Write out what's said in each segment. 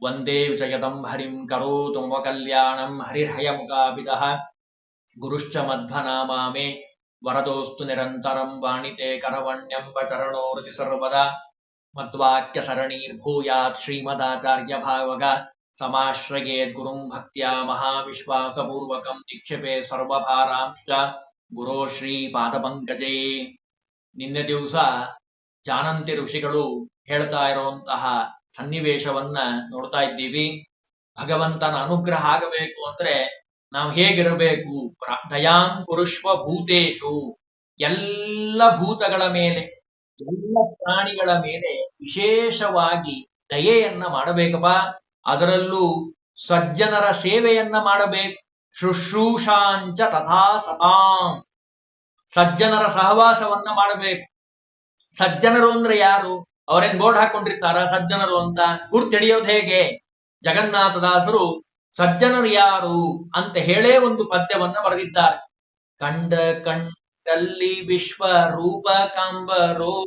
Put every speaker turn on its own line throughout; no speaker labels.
ವಂದೇ ವಿಜಯತಂ ಹರಿಂ ಕರೋತು ಮಮ ಕಲ್ಯಾಣಂ ಹರಿಹಯ ಮುಖಾಬಿದ ಗುರುಶ್ಚ ಮಧ್ವನಾಮಾಮೆ ವರದೋಸ್ತು ನಿರಂತರಂ ವಾಣಿತೆ ಕರವಣ್ಯಂಬ ಚರಣೋರತಿ ಸರ್ವದ ಮಧ್ವಾಕ್ಯ ಸರಣೀರ್ಭೂಯಾತ್ ಶ್ರೀಮದಾಚಾರ್ಯ ಭಾವಗ ಸಮಾಶ್ರಯೇದ್ ಗುರುಂ ಭಕ್ತ್ಯಾ ಮಹಾವಿಶ್ವಾಸಪೂರ್ವಕಂ ನಿಕ್ಷೇಪೆ ಸರ್ವಭಾರಾಂಶ್ಚ ಗುರೋ ಶ್ರೀ ಪಾದಪಂಕಜೇ ನಿನ್ನೆ ದಿವಸ ಜಾನಂತಿ ಋಷಿಗಳು ಹೇಳ್ತಾ ಇರುವಂತಹ ಸನ್ನಿವೇಶವನ್ನ ನೋಡ್ತಾ ಇದ್ದೀವಿ. ಭಗವಂತನ ಅನುಗ್ರಹ ಆಗಬೇಕು ಅಂದ್ರೆ ನಾವು ಹೇಗಿರಬೇಕು? ದಯಾಂ ಪುರುಷ್ವ ಭೂತೇಶು. ಎಲ್ಲ ಭೂತಗಳ ಮೇಲೆ, ಎಲ್ಲ ಪ್ರಾಣಿಗಳ ಮೇಲೆ ವಿಶೇಷವಾಗಿ ದಯೆಯನ್ನ ಮಾಡಬೇಕಪ್ಪ. ಅದರಲ್ಲೂ ಸಜ್ಜನರ ಸೇವೆಯನ್ನ ಮಾಡಬೇಕು. ಶುಶ್ರೂಷಾಂಚ ತಥಾ ಸತಾಂ. ಸಜ್ಜನರ ಸಹವಾಸವನ್ನ ಮಾಡಬೇಕು. ಸಜ್ಜನರು ಅಂದ್ರೆ ಯಾರು? ಅವರೇನ್ ಬೋರ್ಡ್ ಹಾಕೊಂಡಿರ್ತಾರ? ಸಜ್ಜನರು ಅಂತ ಗುರ್ತಿಡಿಯೋದು ಹೇಗೆ? ಜಗನ್ನಾಥದಾಸರು ಸಜ್ಜನರು ಯಾರು ಅಂತ ಹೇಳೇ ಒಂದು ಪದ್ಯವನ್ನ ಬರೆದಿದ್ದಾರೆ. ಕಂಡ ಕಂಡಲ್ಲಿ ವಿಶ್ವ ರೂಪ ಕಾಂಬರೋ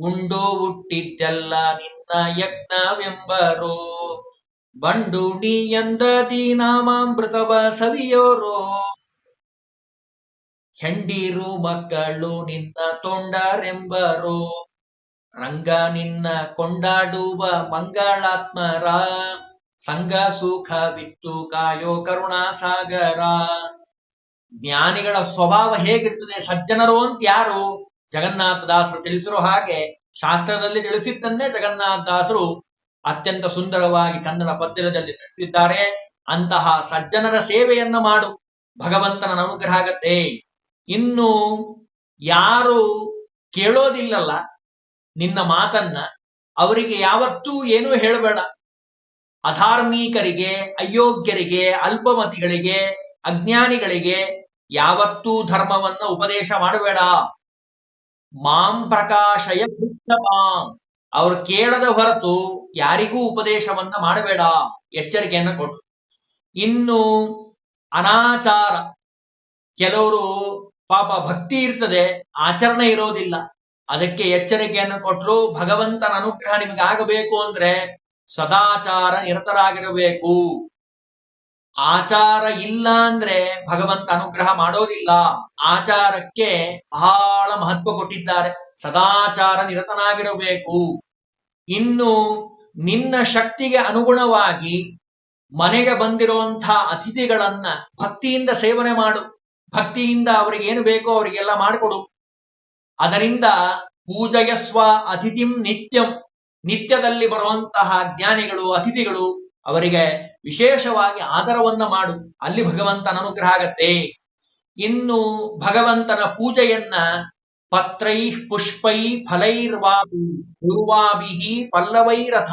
ಗುಂಡು ಹುಟ್ಟಿದ್ದೆಲ್ಲ ನಿನ್ನ ಯಜ್ಞವೆಂಬರೋ. ಬಂಡುಡಿ ಎಂದದಿ ನಾಮಾಮೃತವ ಸವಿಯೋರೋ. ಹೆಂಡಿರು ಮಕ್ಕಳು ನಿನ್ನ ತೊಂಡರೆಂಬರೋ. ರಂಗ ನಿನ್ನ ಕೊಂಡಾಡುವ ಮಂಗಳಾತ್ಮರ ಸುಖ ಬಿಟ್ಟು ಕಾಯೋ ಕರುಣಾ ಸಾಗರ ಜ್ಞಾನಿಗಳ ಸ್ವಭಾವ ಹೇಗಿರ್ತದೆ? ಸಜ್ಜನರು ಅಂತ ಯಾರು? ಜಗನ್ನಾಥದಾಸರು ತಿಳಿಸಿರೋ ಹಾಗೆ ಶಾಸ್ತ್ರದಲ್ಲಿ ತಿಳಿಸಿದ್ದನ್ನೇ ಜಗನ್ನಾಥದಾಸರು ಅತ್ಯಂತ ಸುಂದರವಾಗಿ ಕನ್ನಡ ಪದ್ಯದಲ್ಲಿ ತಿಳಿಸಿದ್ದಾರೆ. ಅಂತಹ ಸಜ್ಜನರ ಸೇವೆಯನ್ನ ಮಾಡು. ಭಗವಂತನ ಅನುಗ್ರಹ ಆಗತ್ತೆ. ಇನ್ನು ಯಾರು ಕೇಳೋದಿಲ್ಲಲ್ಲ ನಿನ್ನ ಮಾತನ್ನ ಅವರಿಗೆ ಯಾವತ್ತೂ ಏನೂ ಹೇಳಬೇಡ. ಅಧಾರ್ಮಿಕರಿಗೆ, ಅಯೋಗ್ಯರಿಗೆ, ಅಲ್ಪಮತಿಗಳಿಗೆ, ಅಜ್ಞಾನಿಗಳಿಗೆ ಯಾವತ್ತೂ ಧರ್ಮವನ್ನ ಉಪದೇಶ ಮಾಡಬೇಡ. ಮಾಂ ಪ್ರಕಾಶಯ ಮಾಂ. ಅವರು ಕೇಳದ ಹೊರತು ಯಾರಿಗೂ ಉಪದೇಶವನ್ನ ಮಾಡಬೇಡ. ಎಚ್ಚರಿಕೆಯನ್ನ ಕೊಟ್ಟು ಇನ್ನು ಅನಾಚಾರ. ಕೆಲವರು ಪಾಪ ಭಕ್ತಿ ಇರ್ತದೆ, ಆಚರಣೆ ಇರೋದಿಲ್ಲ. ಅದಕ್ಕೆ ಎಚ್ಚರಿಕೆಯನ್ನು ಕೊಟ್ಟರು ಭಗವಂತನ ಅನುಗ್ರಹ ನಿಮಗೆ ಆಗಬೇಕು ಅಂದ್ರೆ ಸದಾಚಾರ ನಿರತರಾಗಿರಬೇಕು. ಆಚಾರ ಇಲ್ಲ ಅಂದ್ರೆ ಭಗವಂತ ಅನುಗ್ರಹ ಮಾಡೋದಿಲ್ಲ. ಆಚಾರಕ್ಕೆ ಬಹಳ ಮಹತ್ವ ಕೊಟ್ಟಿದ್ದಾರೆ. ಸದಾಚಾರ ನಿರತನಾಗಿರಬೇಕು. ಇನ್ನು ನಿನ್ನ ಶಕ್ತಿಗೆ ಅನುಗುಣವಾಗಿ ಮನೆಗೆ ಬಂದಿರುವಂತಹ ಅತಿಥಿಗಳನ್ನ ಭಕ್ತಿಯಿಂದ ಸೇವನೆ ಮಾಡು. ಭಕ್ತಿಯಿಂದ ಅವರಿಗೆ ಏನು ಬೇಕೋ ಅವರಿಗೆಲ್ಲ ಮಾಡಿಕೊಡು. ಅದರಿಂದ ಪೂಜಯಸ್ವ ಅತಿಥಿಂ ನಿತ್ಯಂ. ನಿತ್ಯದಲ್ಲಿ ಬರುವಂತಹ ಜ್ಞಾನಿಗಳು, ಅತಿಥಿಗಳು ಅವರಿಗೆ ವಿಶೇಷವಾಗಿ ಆದರವನ್ನ ಮಾಡು. ಅಲ್ಲಿ ಭಗವಂತನ ಅನುಗ್ರಹ ಆಗತ್ತೆ. ಇನ್ನು ಭಗವಂತನ ಪೂಜೆಯನ್ನ ಪತ್ರೈ ಪುಷ್ಪೈ ಫಲೈರ್ವಾಭಿ ಪಲ್ಲವೈ ಪಲ್ಲವೈರಥ.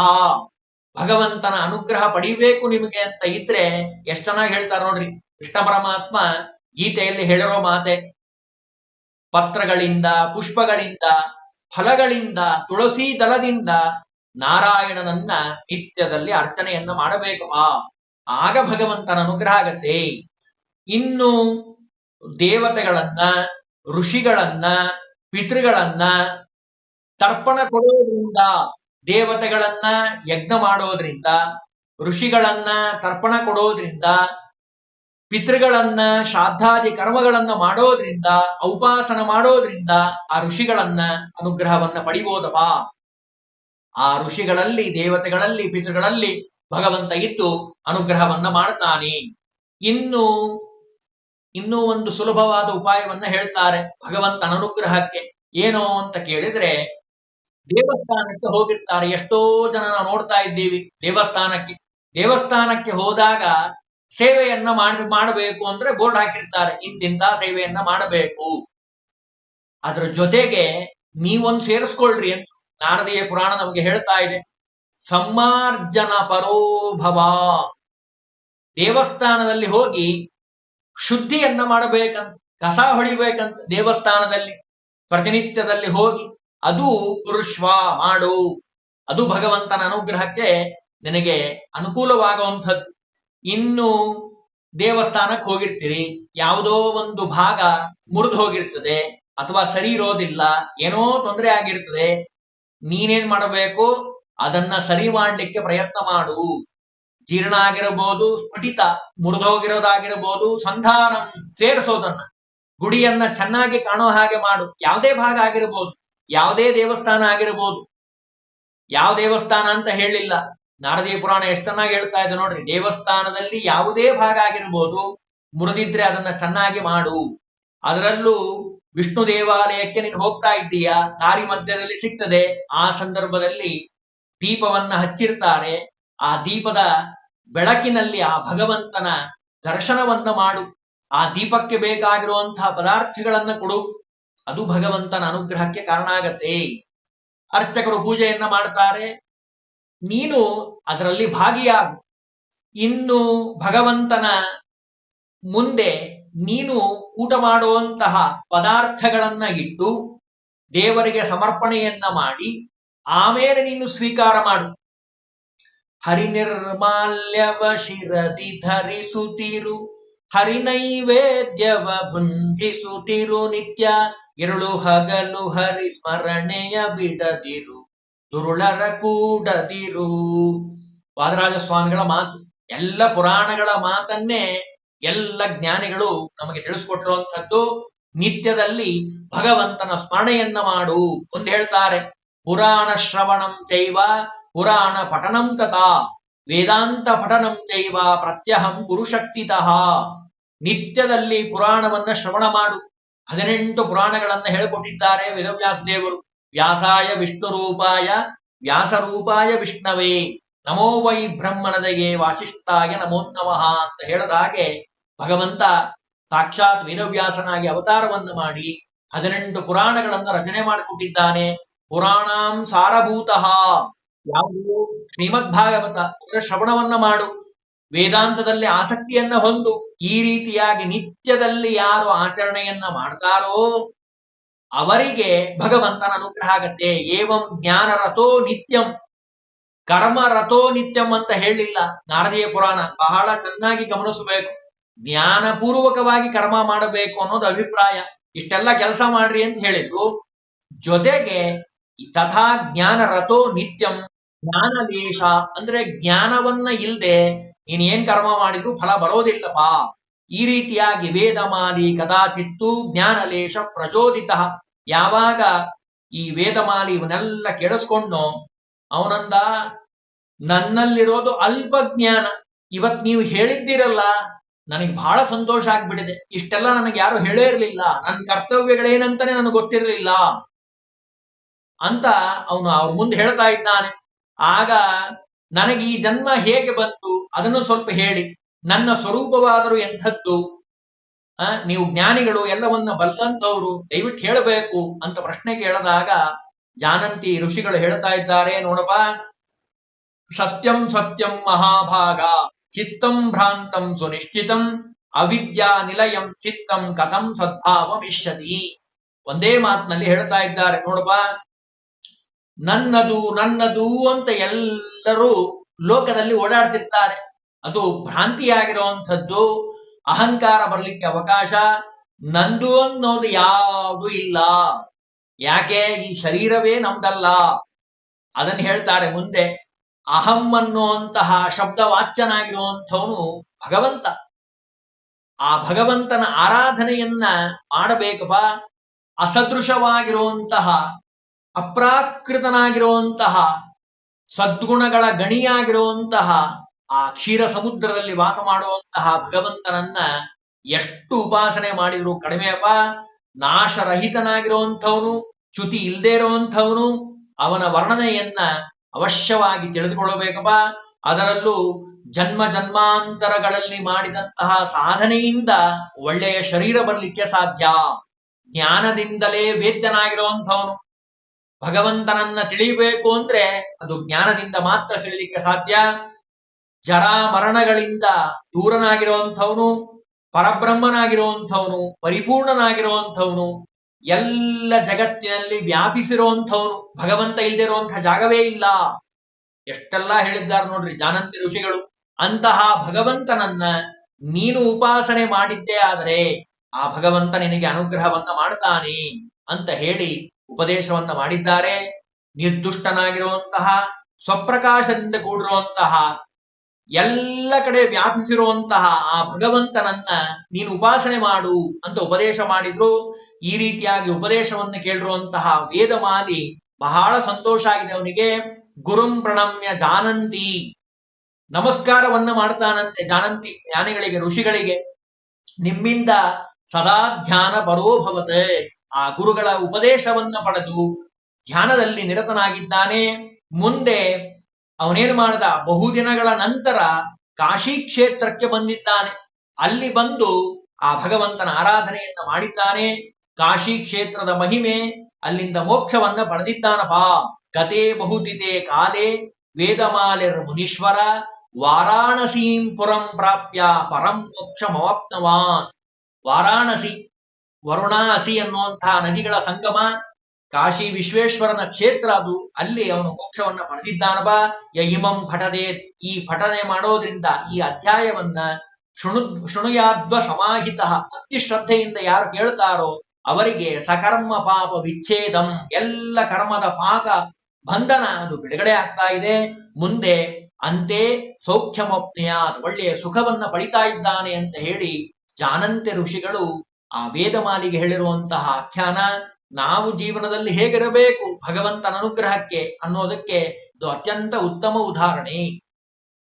ಭಗವಂತನ ಅನುಗ್ರಹ ಪಡಿಬೇಕು ನಿಮಗೆ ಅಂತ ಇದ್ರೆ ಎಷ್ಟ್ ಚೆನ್ನಾಗಿ ಹೇಳ್ತಾರೆ ನೋಡ್ರಿ. ಕೃಷ್ಣ ಪರಮಾತ್ಮ ಗೀತೆಯಲ್ಲಿ ಹೇಳಿರೋ ಮಾತೆ ಪತ್ರಗಳಿಂದ, ಪುಷ್ಪಗಳಿಂದ, ಫಲಗಳಿಂದ, ತುಳಸಿ ದಳದಿಂದ ನಾರಾಯಣನನ್ನ ನಿತ್ಯದಲ್ಲಿ ಅರ್ಚನೆಯನ್ನ ಮಾಡಬೇಕು. ಆ, ಆಗ ಭಗವಂತನ ಅನುಗ್ರಹ ಆಗತ್ತೆ. ಇನ್ನು ದೇವತೆಗಳನ್ನ, ಋಷಿಗಳನ್ನ, ಪಿತೃಗಳನ್ನ ತರ್ಪಣ ಕೊಡೋದ್ರಿಂದ, ದೇವತೆಗಳನ್ನ ಯಜ್ಞ ಮಾಡೋದ್ರಿಂದ, ಋಷಿಗಳನ್ನ ತರ್ಪಣ ಕೊಡೋದ್ರಿಂದ ಪಿತೃಗಳನ್ನ ಶ್ರಾದ್ದಾದಿ ಕರ್ಮಗಳನ್ನ ಮಾಡೋದ್ರಿಂದ, ಔಪಾಸನ ಮಾಡೋದ್ರಿಂದ ಆ ಋಷಿಗಳನ್ನ ಅನುಗ್ರಹವನ್ನ ಪಡಿಬೋದಪ್ಪ. ಆ ಋಷಿಗಳಲ್ಲಿ, ದೇವತೆಗಳಲ್ಲಿ, ಪಿತೃಗಳಲ್ಲಿ ಭಗವಂತ ಇದ್ದು ಅನುಗ್ರಹವನ್ನ ಮಾಡ್ತಾನೆ. ಇನ್ನು, ಇನ್ನೂ ಒಂದು ಸುಲಭವಾದ ಉಪಾಯವನ್ನ ಹೇಳ್ತಾರೆ ಭಗವಂತನ ಅನುಗ್ರಹಕ್ಕೆ. ಏನೋ ಅಂತ ಕೇಳಿದ್ರೆ, ದೇವಸ್ಥಾನಕ್ಕೆ ಹೋಗಿರ್ತಾರೆ. ಎಷ್ಟೋ ಜನ ನಾವು ನೋಡ್ತಾ ಇದ್ದೀವಿ ದೇವಸ್ಥಾನಕ್ಕೆ. ದೇವಸ್ಥಾನಕ್ಕೆ ಹೋದಾಗ ಸೇವೆಯನ್ನ ಮಾಡಿ, ಮಾಡಬೇಕು ಅಂದ್ರೆ ಬೋರ್ಡ್ ಹಾಕಿರ್ತಾರೆ. ಇಂತಿಂತ ಸೇವೆಯನ್ನ ಮಾಡಬೇಕು. ಅದ್ರ ಜೊತೆಗೆ ನೀವೊಂದು ಸೇರಿಸ್ಕೊಳ್ರಿ ಅಂತ ನಾರದೀಯ ಪುರಾಣ ನಮಗೆ ಹೇಳ್ತಾ ಇದೆ. ಸಮ್ಮಾರ್ಜನ ಪರೋಭವ ದೇವಸ್ಥಾನದಲ್ಲಿ ಹೋಗಿ ಶುದ್ಧಿಯನ್ನ ಮಾಡಬೇಕಂತ, ಕಸ ಹೊಡಿಬೇಕಂತ ದೇವಸ್ಥಾನದಲ್ಲಿ, ಪ್ರತಿನಿತ್ಯದಲ್ಲಿ ಹೋಗಿ ಅದು ಕುರುಶ್ವ ಮಾಡು. ಅದು ಭಗವಂತನ ಅನುಗ್ರಹಕ್ಕೆ ನಿನಗೆ ಅನುಕೂಲವಾಗುವಂಥದ್ದು. ಇನ್ನು ದೇವಸ್ಥಾನಕ್ಕೆ ಹೋಗಿರ್ತೀರಿ. ಯಾವುದೋ ಒಂದು ಭಾಗ ಮುರಿದು ಹೋಗಿರ್ತದೆ ಅಥವಾ ಸರಿ ಇರೋದಿಲ್ಲ, ಏನೋ ತೊಂದರೆ ಆಗಿರ್ತದೆ. ನೀನೇನ್ ಮಾಡಬೇಕು? ಅದನ್ನ ಸರಿ ಮಾಡ್ಲಿಕ್ಕೆ ಪ್ರಯತ್ನ ಮಾಡು. ಜೀರ್ಣ ಆಗಿರಬಹುದು, ಸ್ಫಟಿತ ಮುರಿದೋಗಿರೋದಾಗಿರಬಹುದು ಸಂಧಾನ ಸೇರಿಸೋದನ್ನ. ಗುಡಿಯನ್ನ ಚೆನ್ನಾಗಿ ಕಾಣೋ ಹಾಗೆ ಮಾಡು. ಯಾವುದೇ ಭಾಗ ಆಗಿರಬಹುದು, ಯಾವುದೇ ದೇವಸ್ಥಾನ ಆಗಿರಬಹುದು. ಯಾವ ದೇವಸ್ಥಾನ ಅಂತ ಹೇಳಿಲ್ಲ. ನಾರದೀಯ ಪುರಾಣ ಎಷ್ಟು ಚೆನ್ನಾಗಿ ಹೇಳ್ತಾ ಇದೆ ನೋಡ್ರಿ. ದೇವಸ್ಥಾನದಲ್ಲಿ ಯಾವುದೇ ಭಾಗ ಆಗಿರ್ಬೋದು, ಮುರಿದಿದ್ರೆ ಅದನ್ನ ಚೆನ್ನಾಗಿ ಮಾಡು. ಅದರಲ್ಲೂ ವಿಷ್ಣು ದೇವಾಲಯಕ್ಕೆ ನೀನು ಹೋಗ್ತಾ ಇದ್ದೀಯಾ? ದಾರಿ ಮಧ್ಯದಲ್ಲಿ ಸಿಗ್ತದೆ. ಆ ಸಂದರ್ಭದಲ್ಲಿ ದೀಪವನ್ನ ಹಚ್ಚಿರ್ತಾರೆ. ಆ ದೀಪದ ಬೆಳಕಿನಲ್ಲಿ ಆ ಭಗವಂತನ ದರ್ಶನವನ್ನ ಮಾಡು. ಆ ದೀಪಕ್ಕೆ ಬೇಕಾಗಿರುವಂತಹ ಪದಾರ್ಥಗಳನ್ನ ಕೊಡು. ಅದು ಭಗವಂತನ ಅನುಗ್ರಹಕ್ಕೆ ಕಾರಣ ಆಗತ್ತೆ. ಅರ್ಚಕರು ಪೂಜೆಯನ್ನ ಮಾಡ್ತಾರೆ. ನೀನು ಅದರಲ್ಲಿ ಭಾಗಿಯಾಗು. ಇನ್ನು ಭಗವಂತನ ಮುಂದೆ ನೀನು ಊಟ ಮಾಡುವಂತಹ ಪದಾರ್ಥಗಳನ್ನ ಇಟ್ಟು ದೇವರಿಗೆ ಸಮರ್ಪಣೆಯನ್ನ ಮಾಡಿ, ಆಮೇಲೆ ನೀನು ಸ್ವೀಕಾರ ಮಾಡು. ಹರಿನಿರ್ಮಾಲ್ಯವ ಶಿರದಿ ಧರಿಸುತ್ತಿರು, ಹರಿನೈವೇದ್ಯವ ಭುಂಜಿಸುತ್ತಿರು ನಿತ್ಯ, ಇರುಳು ಹಗಲು ಹರಿ ಸ್ಮರಣೆಯ ಬಿಡದಿರು. ದುರುಳರ ಕೂಡದಿರು. ವಾದರಾಜ ಸ್ವಾಮಿಗಳ ಮಾತು, ಎಲ್ಲ ಪುರಾಣಗಳ ಮಾತನ್ನೇ ಎಲ್ಲ ಜ್ಞಾನಿಗಳು ನಮಗೆ ತಿಳಿಸ್ಕೊಟ್ಟಿರುವಂಥದ್ದು. ನಿತ್ಯದಲ್ಲಿ ಭಗವಂತನ ಸ್ಮರಣೆಯನ್ನ ಮಾಡು ಒಂದು ಹೇಳ್ತಾರೆ. ಪುರಾಣ ಶ್ರವಣಂ ಚೈವ, ಪುರಾಣ ಪಠನಂ ತಥಾ, ವೇದಾಂತ ಪಠನಂ ಚೈವ ಪ್ರತ್ಯಹಂ ಗುರುಶಕ್ತಿತಃ. ನಿತ್ಯದಲ್ಲಿ ಪುರಾಣವನ್ನ ಶ್ರವಣ ಮಾಡು. ಹದಿನೆಂಟು ಪುರಾಣಗಳನ್ನ ಹೇಳಿಕೊಟ್ಟಿದ್ದಾರೆ ವೇದವ್ಯಾಸ ದೇವರು ವ್ಯಾಸಾಯ ವಿಷ್ಣು ರೂಪಾಯ ವ್ಯಾಸರೂಪಾಯ ವಿಷ್ಣವೇ. ನಮೋ ವೈ ಬ್ರಹ್ಮನದಗೆ ವಾಸಿಷ್ಠಾಯ ನಮೋ ನಮಃ ಅಂತ ಹೇಳದ ಹಾಗೆ ಭಗವಂತ ಸಾಕ್ಷಾತ್ ವೇದವ್ಯಾಸನಾಗಿ ಅವತಾರವನ್ನು ಮಾಡಿ ಹದಿನೆಂಟು ಪುರಾಣಗಳನ್ನು ರಚನೆ ಮಾಡಿಕೊಟ್ಟಿದ್ದಾನೆ. ಪುರಾಣಾಂ ಸಾರಭೂತಃ. ಯಾವುದು ಶ್ರೀಮದ್ಭಾಗವತ ಶ್ರವಣವನ್ನ ಮಾಡು. ವೇದಾಂತದಲ್ಲಿ ಆಸಕ್ತಿಯನ್ನ ಹೊಂದು ಈ ರೀತಿಯಾಗಿ ನಿತ್ಯದಲ್ಲಿ ಯಾರು ಆಚರಣೆಯನ್ನ ಮಾಡ್ತಾರೋ ಅವರಿಗೆ ಭಗವಂತನ ಅನುಗ್ರಹ ಆಗತ್ತೆ. ಏವಂ ಜ್ಞಾನ ರಥೋ ನಿತ್ಯಂ. ಕರ್ಮ ರಥೋ ನಿತ್ಯಂ ಅಂತ ಹೇಳಿಲ್ಲ. ನಾರದೀಯ ಪುರಾಣ ಬಹಳ ಚೆನ್ನಾಗಿ ಗಮನಿಸಬೇಕು. ಜ್ಞಾನಪೂರ್ವಕವಾಗಿ ಕರ್ಮ ಮಾಡಬೇಕು ಅನ್ನೋದು ಅಭಿಪ್ರಾಯ. ಇಷ್ಟೆಲ್ಲ ಕೆಲಸ ಮಾಡ್ರಿ ಅಂತ ಹೇಳಿದ್ರು. ಜೊತೆಗೆ ತಥಾ ಜ್ಞಾನ ರಥೋ ನಿತ್ಯಂ. ಜ್ಞಾನ ಲೇಷ ಅಂದ್ರೆ ಜ್ಞಾನವನ್ನ ಇಲ್ದೆ ನೀನ್ ಏನ್ ಕರ್ಮ ಮಾಡಿದ್ರು ಫಲ ಬರೋದಿಲ್ಲಪ್ಪ. ಈ ರೀತಿಯಾಗಿ ವೇದಮಾಲಿ ಕದಾಚಿತ್ತು ಜ್ಞಾನಲೇಶ ಪ್ರಚೋದಿತ. ಯಾವಾಗ ಈ ವೇದಮಾಲಿ ಇವನ್ನೆಲ್ಲ ಕೆಡಿಸ್ಕೊಂಡು, ಅವನಂದ ನನ್ನಲ್ಲಿರೋದು ಅಲ್ಪ ಜ್ಞಾನ. ಇವತ್ ನೀವು ಹೇಳಿದ್ದೀರಲ್ಲ, ನನಗೆ ಬಹಳ ಸಂತೋಷ ಆಗ್ಬಿಟ್ಟಿದೆ. ಇಷ್ಟೆಲ್ಲ ನನಗೆ ಯಾರು ಹೇಳೇ ಇರಲಿಲ್ಲ. ನನ್ನ ಕರ್ತವ್ಯಗಳೇನಂತಾನೆ ನನಗೆ ಗೊತ್ತಿರಲಿಲ್ಲ ಅಂತ ಅವನು ಅವ್ರ ಮುಂದೆ ಹೇಳ್ತಾ ಇದ್ದಾನೆ. ಆಗ ನನಗೆ ಈ ಜನ್ಮ ಹೇಗೆ ಬಂತು ಅದನ್ನು ಸ್ವಲ್ಪ ಹೇಳಿ. ನನ್ನ ಸ್ವರೂಪವಾದರೂ ಎಂಥದ್ದು? ಆ, ನೀವು ಜ್ಞಾನಿಗಳು ಎಲ್ಲವನ್ನ ಬಲ್ಲಂತವ್ರು ದಯವಿಟ್ಟು ಹೇಳಬೇಕು ಅಂತ ಪ್ರಶ್ನೆ ಕೇಳಿದಾಗ ಜಾನಂತಿ ಋಷಿಗಳು ಹೇಳ್ತಾ ಇದ್ದಾರೆ, ನೋಡಪ್ಪ. ಸತ್ಯಂ ಸತ್ಯಂ ಮಹಾಭಾಗ, ಚಿತ್ತಂ ಭ್ರಾಂತಂ ಸುನಿಶ್ಚಿತಂ, ಅವಿದ್ಯಾ ನಿಲಯಂ ಚಿತ್ತಂ ಕಥಂ ಸದ್ಭಾವ ಒಂದೇ ಮಾತಿನಲ್ಲಿ ಹೇಳ್ತಾ ಇದ್ದಾರೆ, ನೋಡಪ್ಪ. ನನ್ನದು ನನ್ನದು ಅಂತ ಎಲ್ಲರೂ ಲೋಕದಲ್ಲಿ ಓಡಾಡ್ತಿರ್ತಾರೆ. ಅದು ಭ್ರಾಂತಿಯಾಗಿರುವಂಥದ್ದು, ಅಹಂಕಾರ ಬರಲಿಕ್ಕೆ ಅವಕಾಶ, ನಂದು ಅನ್ನೋದು ಯಾವುದು ಇಲ್ಲ. ಯಾಕೆ? ಈ ಶರೀರವೇ ನಮ್ದಲ್ಲ. ಅದನ್ನು ಹೇಳ್ತಾರೆ ಮುಂದೆ, ಅಹಂ ಅನ್ನುವಂತಹ ಶಬ್ದ ವಾಚ್ಯನಾಗಿರುವಂಥವನು ಭಗವಂತ. ಆ ಭಗವಂತನ ಆರಾಧನೆಯನ್ನ ಮಾಡಬೇಕಪ್ಪ. ಅಸದೃಶವಾಗಿರುವಂತಹ, ಅಪ್ರಾಕೃತನಾಗಿರುವಂತಹ, ಸದ್ಗುಣಗಳ ಗಣಿಯಾಗಿರುವಂತಹ ಆ ಕ್ಷೀರ ಸಮುದ್ರದಲ್ಲಿ ವಾಸ ಮಾಡುವಂತಹ ಭಗವಂತನನ್ನ ಎಷ್ಟು ಉಪಾಸನೆ ಮಾಡಿದ್ರು ಕಡಿಮೆಯಪ್ಪ ನಾಶರಹಿತನಾಗಿರುವಂಥವನು, ಚ್ಯುತಿ ಇಲ್ಲದೆ ಇರುವಂಥವನು, ಅವನ ವರ್ಣನೆಯನ್ನ ಅವಶ್ಯವಾಗಿ ತಿಳಿದುಕೊಳ್ಳಬೇಕಪ್ಪ. ಅದರಲ್ಲೂ ಜನ್ಮ ಜನ್ಮಾಂತರಗಳಲ್ಲಿ ಮಾಡಿದಂತಹ ಸಾಧನೆಯಿಂದ ಒಳ್ಳೆಯ ಶರೀರ ಬರಲಿಕ್ಕೆ ಸಾಧ್ಯ. ಜ್ಞಾನದಿಂದಲೇ ವೇದ್ಯನಾಗಿರುವಂಥವನು. ಭಗವಂತನನ್ನ ತಿಳಿಯಬೇಕು ಅಂದ್ರೆ ಅದು ಜ್ಞಾನದಿಂದ ಮಾತ್ರ ತಿಳಿಲಿಕ್ಕೆ ಸಾಧ್ಯ. ಜರಾ ಮರಣಗಳಿಂದ ದೂರನಾಗಿರುವಂಥವನು, ಪರಬ್ರಹ್ಮನಾಗಿರುವಂಥವನು, ಪರಿಪೂರ್ಣನಾಗಿರುವಂಥವನು, ಎಲ್ಲ ಜಗತ್ತಿನಲ್ಲಿ ವ್ಯಾಪಿಸಿರುವಂಥವನು, ಭಗವಂತ ಇಲ್ದಿರುವಂತಹ ಜಾಗವೇ ಇಲ್ಲ. ಎಷ್ಟೆಲ್ಲ ಹೇಳಿದ್ದಾರೆ ನೋಡ್ರಿ ಜಾನಂತಿ ಋಷಿಗಳು. ಅಂತಹ ಭಗವಂತನನ್ನ ನೀನು ಉಪಾಸನೆ ಮಾಡಿದ್ದೇ ಆದರೆ ಆ ಭಗವಂತ ನಿನಗೆ ಅನುಗ್ರಹವನ್ನ ಮಾಡ್ತಾನೆ ಅಂತ ಹೇಳಿ ಉಪದೇಶವನ್ನ ಮಾಡಿದ್ದಾರೆ. ನಿರ್ದುಷ್ಟನಾಗಿರುವಂತಹ, ಸ್ವಪ್ರಕಾಶದಿಂದ ಕೂಡಿರುವಂತಹ ಎಲ್ಲ ಕಡೆ ವ್ಯಾಪಿಸಿರುವಂತಹ ಆ ಭಗವಂತನನ್ನ ನೀನು ಉಪಾಸನೆ ಮಾಡು ಅಂತ ಉಪದೇಶ ಮಾಡಿದ್ರು, ಈ ರೀತಿಯಾಗಿ ಉಪದೇಶವನ್ನು ಕೇಳಿರುವಂತಹ ವೇದಮಾಲಿ ಬಹಳ ಸಂತೋಷ ಆಗಿದೆ ಅವನಿಗೆ. ಗುರುಂ ಪ್ರಣಮ್ಯ ಜಾನಂತಿ. ನಮಸ್ಕಾರವನ್ನ ಮಾಡ್ತಾನಂತೆ ಜಾನಂತಿ ಜ್ಞಾನಿಗಳಿಗೆ, ಋಷಿಗಳಿಗೆ. ನಿಮ್ಮಿಂದ ಸದಾ ಧ್ಯಾನ ಬರೋಭವತೆ ಆ ಗುರುಗಳ ಉಪದೇಶವನ್ನ ಪಡೆದು ಧ್ಯಾನದಲ್ಲಿ ನಿರತನಾಗಿದ್ದಾನೆ. ಮುಂದೆ ಅವನೇನು ಮಾಡಿದ? ಬಹುದಿನಗಳ ನಂತರ ಕಾಶಿ ಕ್ಷೇತ್ರಕ್ಕೆ ಬಂದಿದ್ದಾನೆ. ಅಲ್ಲಿ ಬಂದು ಆ ಭಗವಂತನ ಆರಾಧನೆಯನ್ನು ಮಾಡಿದ್ದಾನೆ. ಕಾಶಿ ಕ್ಷೇತ್ರದ ಮಹಿಮೆ, ಅಲ್ಲಿಂದ ಮೋಕ್ಷವನ್ನ ಪಡೆದಿದ್ದಾನಪ್ಪ. ಕತೆ ಬಹುದಿತೆ ಕಾಲೇ ವೇದಮಾಲೆರ್ ಮುನೀಶ್ವರ ವಾರಾಣಸೀಂ ಪುರಂ ಪ್ರಾಪ್ಯ ಪರಂ ಮೋಕ್ಷಮವಾಪ್ನವಾನ್ ವಾರಾಣಸಿ, ವರುಣಾಸಿ ಅನ್ನುವಂತಹ ನದಿಗಳ ಸಂಗಮ ಕಾಶಿ ವಿಶ್ವೇಶ್ವರನ ಕ್ಷೇತ್ರ ಅದು, ಅಲ್ಲಿ ಅವನು ಮೋಕ್ಷವನ್ನ ಪಡೆದಿದ್ದಾನವಾ ಯ ಇಮಂ ಪಠದೆ, ಈ ಪಠನೆ ಮಾಡೋದ್ರಿಂದ ಈ ಅಧ್ಯಾಯವನ್ನ ಶೃಣು, ಶೃಣುಯಾದ್ವ ಸಮಾಹಿತ ಅತಿ ಶ್ರದ್ಧೆಯಿಂದ ಯಾರು ಕೇಳ್ತಾರೋ ಅವರಿಗೆ ಸಕರ್ಮ ಪಾಪ ವಿಚ್ಛೇದಂ, ಎಲ್ಲ ಕರ್ಮದ ಪಾಕ ಬಂಧನ ಅದು ಬಿಡುಗಡೆ ಆಗ್ತಾ ಇದೆ. ಮುಂದೆ ಅಂತೆ ಸೌಖ್ಯಮಪ್ನೆಯಾತ್, ಒಳ್ಳೆಯ ಸುಖವನ್ನ ಪಡಿತಾ ಇದ್ದಾನೆ ಅಂತ ಹೇಳಿ ಜಾನಂತೆ ಋಷಿಗಳು ಆ ವೇದಮಾಲಿಗೆ ಹೇಳಿರುವಂತಹ ಆಖ್ಯಾನ. ನಾವು ಜೀವನದಲ್ಲಿ ಹೇಗಿರಬೇಕು ಭಗವಂತನ ಅನುಗ್ರಹಕ್ಕೆ ಅನ್ನೋದಕ್ಕೆ ಇದು ಅತ್ಯಂತ ಉತ್ತಮ ಉದಾಹರಣೆ.